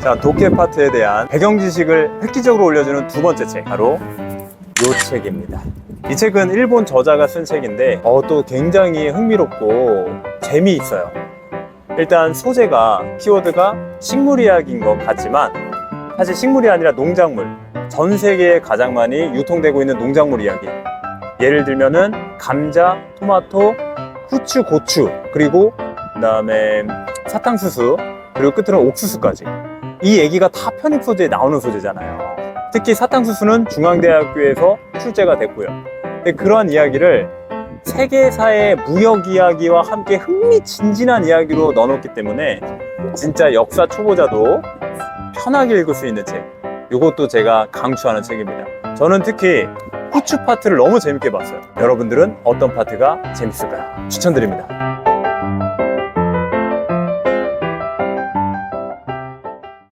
자, 독해 파트에 대한 배경 지식을 획기적으로 올려주는 두 번째 책, 바로 요 책입니다. 이 책은 일본 저자가 쓴 책인데, 어, 또 굉장히 흥미롭고 재미있어요. 일단 소재가, 키워드가 식물이야기인 것 같지만, 사실 식물이 아니라 농작물. 전 세계에 가장 많이 유통되고 있는 농작물 이야기. 예를 들면은 감자, 토마토, 후추, 고추, 그리고 그 다음에 사탕수수, 그리고 끝으로는 옥수수까지. 이 얘기가 다 편입 소재에 나오는 소재잖아요. 특히 사탕수수는 중앙대학교에서 출제가 됐고요. 근데 그러한 이야기를 세계사의 무역 이야기와 함께 흥미진진한 이야기로 넣어놓기 때문에 진짜 역사 초보자도 편하게 읽을 수 있는 책. 이것도 제가 강추하는 책입니다. 저는 특히 후추 파트를 너무 재밌게 봤어요. 여러분들은 어떤 파트가 재밌을까요? 추천드립니다.